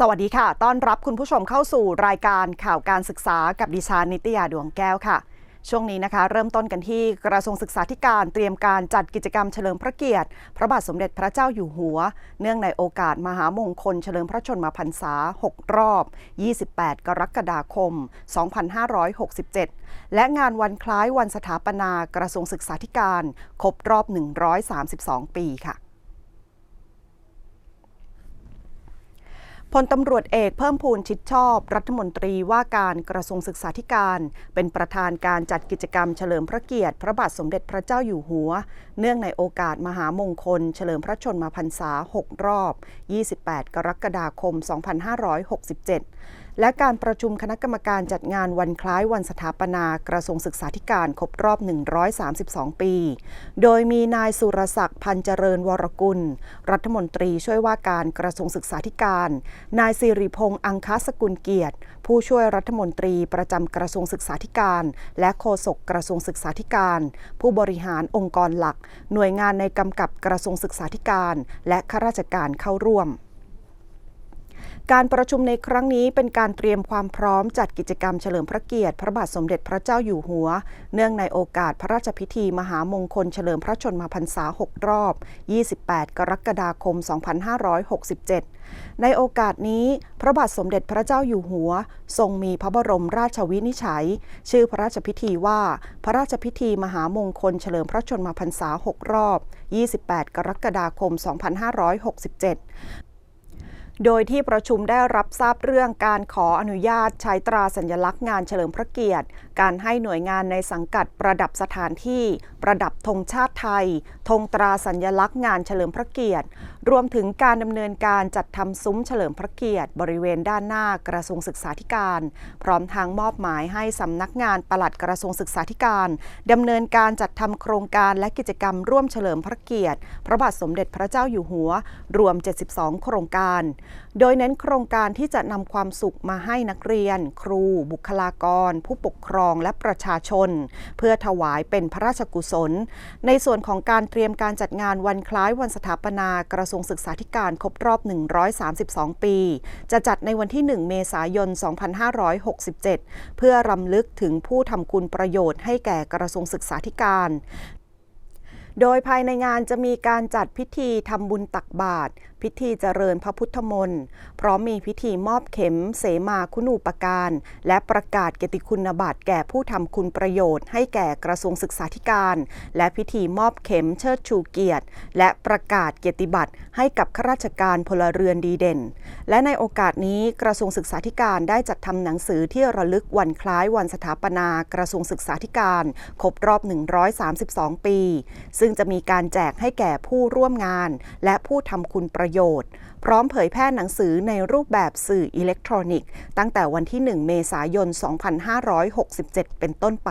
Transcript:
สวัสดีค่ะ ต้อนรับคุณผู้ชมเข้าสู่รายการข่าวการศึกษากับดิฉันนิตยาดวงแก้วค่ะ ช่วงนี้นะคะ เริ่มต้นกันที่กระทรวงศึกษาธิการเตรียมการจัดกิจกรรมเฉลิมพระเกียรติ พระบาทสมเด็จพระเจ้าอยู่หัว เนื่องในโอกาสมหามงคลเฉลิมพระชนมพรรษา 6 รอบ 28 กรกฎาคม 2567 และงานวันคล้ายวันสถาปนากระทรวงศึกษาธิการ ครบรอบ 132 ปีค่ะ พลตำรวจเอกเพิ่มพูนชิดชอบ รัฐมนตรีว่าการกระทรวงศึกษาธิการ เป็นประธานการจัดกิจกรรมเฉลิมพระเกียรติ พระบาทสมเด็จพระเจ้าอยู่หัว เนื่องในโอกาสมหามงคล เฉลิมพระชนมพรรษา 6 รอบ 28 กรกฎาคม 2567 และการประชุมคณะกรรมการจัดงานวันคล้ายวันสถาปนากระทรวงศึกษาธิการครบรอบ 132 ปี โดยมีนายสุรศักดิ์พันเจริญวรกุล รัฐมนตรีช่วยว่าการกระทรวงศึกษาธิการ นายสิริพงษ์อังคสกุลเกียรติ ผู้ช่วยรัฐมนตรีประจำกระทรวงศึกษาธิการ และโฆษกกระทรวงศึกษาธิการ ผู้บริหารองค์กรหลัก หน่วยงานในกำกับกระทรวงศึกษาธิการ และข้าราชการเข้าร่วม การประชุมในครั้งนี้เป็นการเตรียมความพร้อมจัดกิจกรรมเฉลิมพระเกียรติพระบาทสมเด็จพระเจ้าอยู่หัว เนื่องในโอกาสพระราชพิธีมหามงคลเฉลิมพระชนมพรรษา 6 รอบ 28 กรกฎาคม 2567 ในโอกาสนี้พระบาทสมเด็จพระเจ้าอยู่หัว ทรงมีพระบรมราชวินิจฉัย ชื่อพระราชพิธีว่า พระราชพิธีมหามงคลเฉลิมพระชนมพรรษา 6 รอบ 28 กรกฎาคม 2567 โดยที่ประชุมได้รับทราบเรื่องการขออนุญาตใช้ตราสัญลักษณ์งานเฉลิมพระเกียรติ การให้หน่วยงานในสังกัดประดับสถานที่ ประดับธงชาติไทยธงตราสัญลักษณ์งานเฉลิมพระเกียรติ รวมถึงการดำเนินการจัดทำซุ้มเฉลิมพระเกียรติ บริเวณด้านหน้ากระทรวงศึกษาธิการ พร้อมทางมอบหมายให้สำนักงานปลัดกระทรวงศึกษาธิการดำเนินการจัดทำโครงการและกิจกรรมร่วมเฉลิมพระเกียรติ พระบาทสมเด็จพระเจ้าอยู่หัว รวม 72 โครงการโดยเน้นโครงการที่จะนำความสุขมาให้นักเรียน ครู บุคลากร ผู้ปกครองและประชาชน เพื่อถวายเป็นพระราชกุศล ในส่วนของการเตรียมการจัดงานวันคล้ายวันสถาปนากระทรวงศึกษาธิการครบรอบ 132 ปี จะจัดในวันที่ 1 เมษายน 2567 เพื่อรำลึกถึงผู้ทำคุณประโยชน์ให้แก่กระทรวงศึกษาธิการ โดยภายในงานจะมีการจัดพิธีทำบุญตักบาตร พิธีเจริญพระพุทธมนต์พร้อมมีพิธีมอบเข็มเสมาคุณูปการ และประกาศเกียรติคุณบัตรแก่ผู้ทำคุณประโยชน์ให้แก่กระทรวงศึกษาธิการ และพิธีมอบเข็มเชิดชูเกียรติ และประกาศเกียรติบัตรให้กับข้าราชการพลเรือนดีเด่น และในโอกาสนี้กระทรวงศึกษาธิการได้จัดทำหนังสือที่ระลึกวันคล้ายวันสถาปนากระทรวงศึกษาธิการครบรอบ 132 ปี ซึ่งจะมีการแจกให้แก่ผู้ร่วมงาน และผู้ทำคุณประโยชน์พร้อมเผยแพร่หนังสือในรูปแบบสื่ออิเล็กทรอนิกส์ ตั้งแต่วันที่ 1 เมษายน 2567 เป็นต้นไป